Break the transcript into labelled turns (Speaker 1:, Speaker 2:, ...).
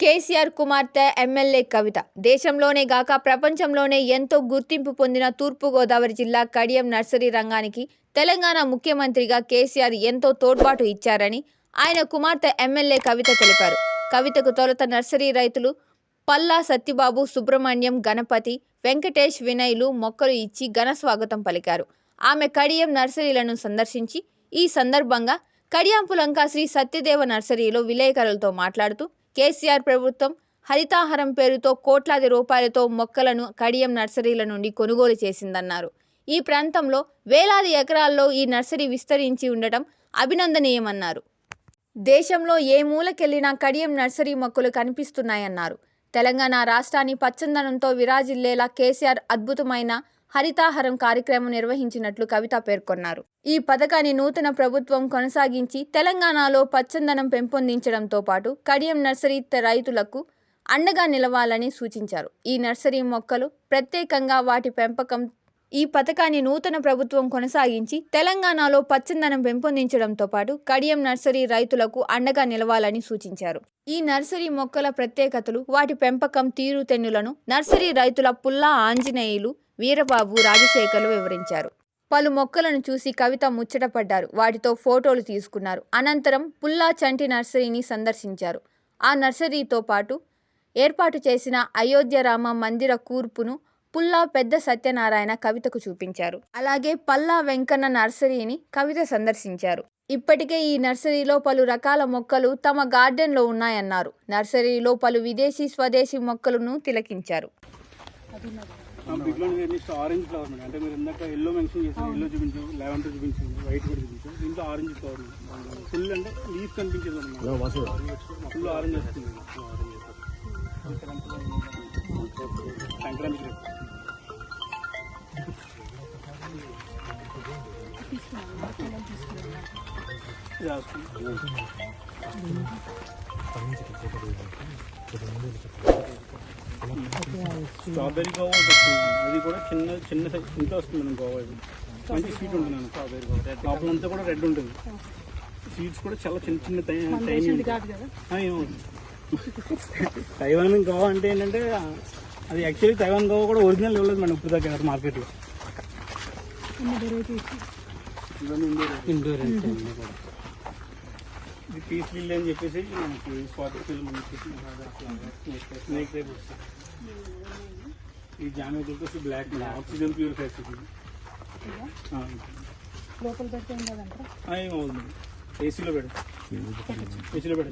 Speaker 1: కేసీఆర్ కుమార్తె ఎమ్మెల్యే కవిత. దేశంలోనే గాక ప్రపంచంలోనే ఎంతో గుర్తింపు పొందిన తూర్పుగోదావరి జిల్లా కడియం నర్సరీ రంగానికి తెలంగాణ ముఖ్యమంత్రిగా కేసీఆర్ ఎంతో తోడ్పాటు ఇచ్చారని ఆయన కుమార్తె ఎమ్మెల్యే కవిత తెలిపారు. కవితకు తొలుత నర్సరీ రైతులు పల్లా సత్యబాబు సుబ్రహ్మణ్యం గణపతి వెంకటేష్ వినయ్లు మొక్కలు ఇచ్చి ఘన స్వాగతం పలికారు. ఆమె కడియం నర్సరీలను సందర్శించి ఈ సందర్భంగా కడియాంపులంక శ్రీ సత్యదేవ నర్సరీలో విలేకరులతో మాట్లాడుతూ కేసీఆర్ ప్రభుత్వం హరితాహారం పేరుతో కోట్లాది రూపాయలతో మొక్కలను కడియం నర్సరీల నుండి కొనుగోలు చేసిందన్నారు. ఈ ప్రాంతంలో వేలాది ఎకరాల్లో ఈ నర్సరీ విస్తరించి ఉండటం అభినందనీయమన్నారు. దేశంలో ఏ మూలకెళ్ళినా కడియం నర్సరీ మొక్కలు కనిపిస్తున్నాయన్నారు. తెలంగాణ రాష్ట్రాన్ని పచ్చందనంతో విరాజిల్లేలా కేసీఆర్ అద్భుతమైన హరితాహరం కార్యక్రమం నిర్వహించినట్లు కవిత పేర్కొన్నారు. ఈ పథకాన్ని నూతన ప్రభుత్వం కొనసాగించి తెలంగాణలో పచ్చందనం పెంపొందించడంతో పాటు కడియం నర్సరీ రైతులకు అండగా నిలవాలని సూచించారు. ఈ నర్సరీ మొక్కలు ప్రత్యేకంగా వాటి పెంపకం ఈ పథకాన్ని నూతన ప్రభుత్వం కొనసాగించి తెలంగాణలో పచ్చందనం పెంపొందించడంతో పాటు కడియం నర్సరీ రైతులకు అండగా నిలవాలని సూచించారు. ఈ నర్సరీ మొక్కల ప్రత్యేకతలు వాటి పెంపకం తీరుతెన్నులను నర్సరీ రైతుల పుల్లా ఆంజనేయులు వీరబాబు రాజశేఖర్లు వివరించారు. పలు మొక్కలను చూసి కవిత ముచ్చటపడ్డారు. వాటితో ఫోటోలు తీసుకున్నారు. అనంతరం పుల్లా చంటి నర్సరీని సందర్శించారు. ఆ నర్సరీతో పాటు ఏర్పాటు చేసిన అయోధ్య రామ మందిర కూర్పును పుల్లా పెద్ద సత్యనారాయణ కవితకు చూపించారు. అలాగే పల్లా వెంకన్న నర్సరీని కవిత సందర్శించారు. ఇప్పటికే ఈ నర్సరీలో పలు రకాల మొక్కలు తమ గార్డెన్లో ఉన్నాయన్నారు. నర్సరీలో పలు విదేశీ స్వదేశీ మొక్కలను తిలకించారు.
Speaker 2: బిగ్లో నెక్స్ట్ ఆరెంజ్ ఫ్లవర్ మేడం. అంటే మీరు ఇందాక ఎల్లో మెన్షన్ చేసిన ఎల్లో చూపించు లెవెండర్ చూపించు వైట్ కూడా చూపించు. దీంట్లో ఆరెంజ్ ఫ్లవర్ ఫుల్ అంటే లీఫ్ కనిపించదు ఫుల్ ఆరెంజ్ వస్తుంది. సంక్రాంతి రేపు. ఇది స్ట్రాబెరీ గోవా వస్తుంది అది కూడా చిన్న చిన్న సైజ్ వస్తుంది మనం గోవా ఇది మంచి స్వీట్ ఉంటుంది మనం స్ట్రాబెరీ గోవా లోపల అంతా కూడా రెడ్ ఉంటుంది స్వీట్స్ కూడా చాలా చిన్న చిన్న టైనీ తైవాన్ గోవా అంటే ఏంటంటే అది యాక్చువల్లీ తైవాన్ గోవా కూడా ఒరిజినల్ ఇవ్వలేదు మేడం ఇప్పుడు దగ్గర మార్కెట్లో ఇండోర్ ఇది పీస్ ఫిల్ అని చెప్పేసి మనకి స్పాట్ ఫిల్ మనకి స్నేక్ టైప్ వస్తుంది ఈ జామెట్రీ వచ్చి బ్లాక్ ఆక్సిజన్ ప్యూరిఫైర్స్
Speaker 3: లోపల పెడితే ఉండదంటారా
Speaker 2: ఏమవుతుంది ఏసీలో పెడు ఏసీలో పెడు